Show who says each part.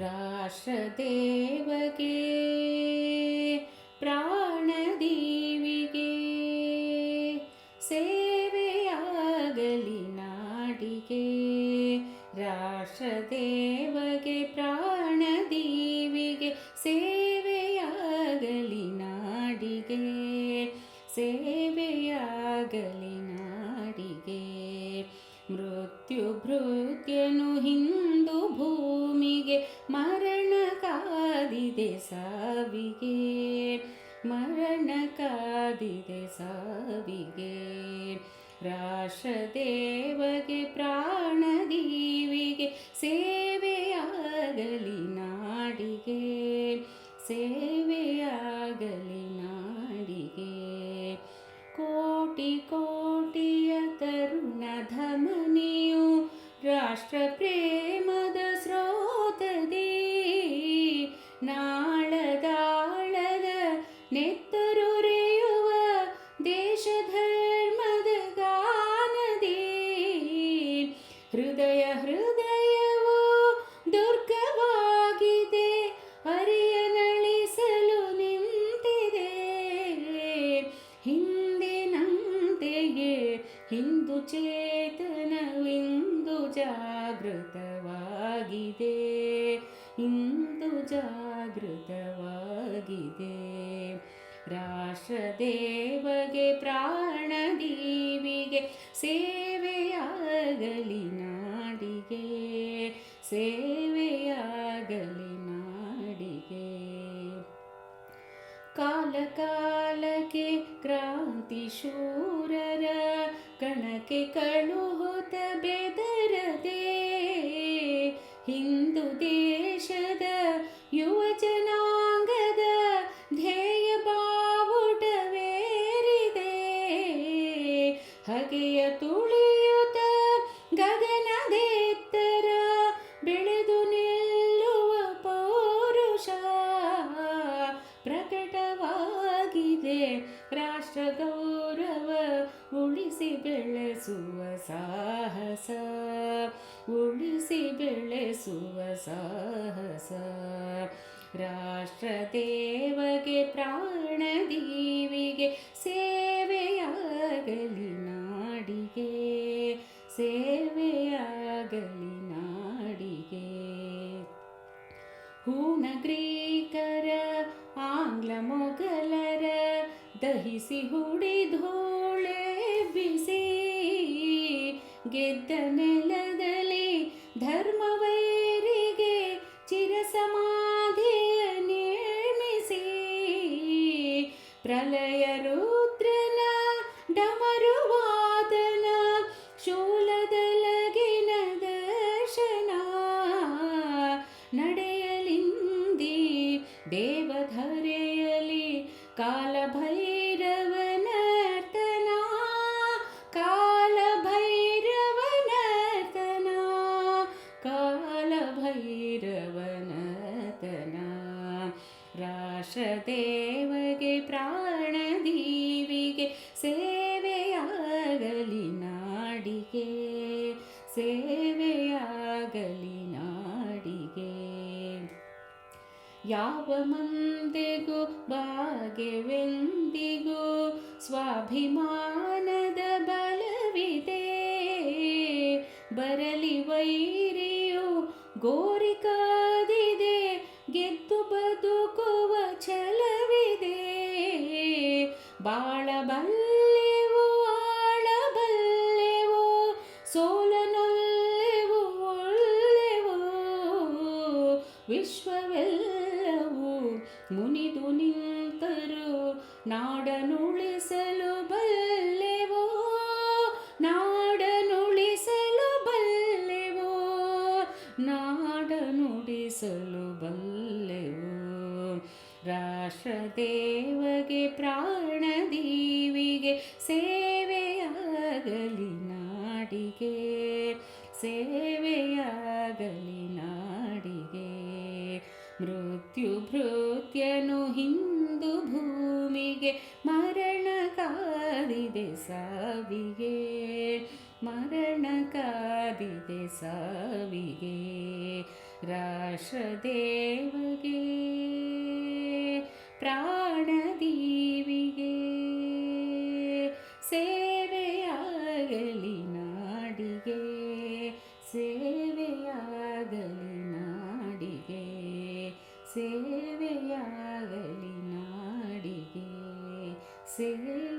Speaker 1: राष्ट्रदेवके राशदेव प्रागली नाडे राशदेव प्राण देवि नाडगे सेवेयागली ಕಾದಿದೆ ಸಾವಿಗೆ, ಮರಣ ಕಾದಿದೆ ಸಾವಿಗೆ. ರಾಷ್ಟ್ರದೇವಗೆ ಪ್ರಾಣದೀವಿಗೆ ಸೇವೆಯಾಗಲಿ ನಾಡಿಗೆ. ಸೇವೆಯಾಗಲಿ ನಾಡಿಗೆ. ಕೋಟಿ ಕೋಟಿಯ ತರುಣ ಧಮನಿಯು ರಾಷ್ಟ್ರ ಹೃದಯ ಹೃದಯವು ದುರ್ಗವಾಗಿದೆ. ಅರಿಯನಳಿಸಲು ನಿಂತಿದೆ. ಹಿಂದಿನಂತೆಯೇ ಹಿಂದು ಚೇತನವಿಂದು ಜಾಗೃತವಾಗಿದೆ. ಇಂದು ಜಾಗೃತವಾಗಿದೆ. ರಾಷ್ಟ್ರದೇವಗೆ ಪ್ರಾಣದೀವಿಗೆ ಸೇವೆಯಾಗಲಿ ಸೇವೆಯಾಗಲಿ ನಾಡಿಗೆ ಕಾಲ ಕಾಲಕ್ಕೆ ಕ್ರಾಂತಿ ಶೂರರ ಕಣಕ್ಕೆ ಕಳುಹುತ ಬೆದರದೆ ಹಿಂದೂ ದೇಶದ ಉಳಿಸಿ ಬೆಳೆಸುವ ಸಾಹಸ, ಉಳಿಸಿ ಬೆಳೆಸುವ ಸಾಹಸ. ರಾಷ್ಟ್ರದೇವಗೆ ಪ್ರಾಣದೀವಿಗೆ ಸೇವೆಯಾಗಲಿ ನಾಡಿಗೆ ಸೇವೆಯಾಗಲಿ ನಾಡಿಗೆ. ಹೂಣಗ್ರೀಕರ ಆಂಗ್ಲ ಮೊಘಲರ, ದಹಿಸಿ ಹುಡಿಧೂಳೆ ಬಿಸಿ ಗೆದ್ದ ನೆಲದಲ್ಲಿ ಧರ್ಮವೈರಿಗೆ ಚಿರಸಮಾಧಿಯ ನಿರ್ಮಿಸಿ ಪ್ರಲಯ ರುದ್ರನ ಡಮರುವಾದನ ಶೂಲದಲಗಿನ ದರ್ಶನ ನಡೆಯಲಿಂದಿ ದೇವಧರೆಯಲಿ ಕಾಲಭೈರವನರ್ತನ ರಾಷ್ಟ್ರದೇವಗೆ ಪ್ರಾಣದೀವಿಗೆ ಸೇವೆಯಾಗಲಿ ನಾಡಿಗೆ ಸೇವೆಯಾಗಲಿ ನಾಡಿಗೆ. ಯಾವ ಮಂದೆಗೂ, ಭಾಗ್ಯವೆಂದಿಗೂ ಸ್ವಾಭಿಮಾನದ ಬಲವಿದೆ. ಬರಲಿ ವೈರಿಯು ಗೋರಿಕಾದಿದೆ ಗೆದ್ದು ಬದುಕುವ ಬಾಳಬಲ್ಲೆವು ಆಳಬಲ್ಲೆವು ಸೋಲನೊಲ್ಲೆವು ಒಳ್ಳೆವು ವಿಶ್ವವೆಲ್ಲವೂ ಮುನಿದು ನಿಂತರು ನಾಡನುಳಿಸಲು ಬಲ್ಲೆವು ನಾಡನುಳಿಸಲು ಬಲ್ಲೆವು ನಾಡನುಳಿಸಲು ಬಲ್ಲೆವು ರಾಷ್ಟ್ರದೇವಗೆ ಪ್ರಾಣದೀವಿಗೆ ಸೇವೆಯಾಗಲಿ ನಾಡಿಗೆ. ಸೇವೆಯಾಗಲಿ ನಾಡಿಗೆ. ಮೃತ್ಯು ಭೃತ್ಯನು ಹಿಂದೂ ಭೂಮಿಗೆ, ಮರಣ ಕಾದಿದೆ ಸಾವಿಗೆ. ಮರಣ ಕಾದಿದೆ ಸಾವಿಗೆ. ರಾಷ್ಟ್ರದೇವಗೆ ಪ್ರಾಣದೀವಿಗೆ ಸೇವೆಯಾಗಲಿ ನಾಡಿಗೆ ಸೇವೆಯಾಗಲಿ ನಾಡಿಗೆ ಸೇವೆಯಾಗಲಿ ನಾಡಿಗೆ ಸೇವೆಯಾಗಲಿ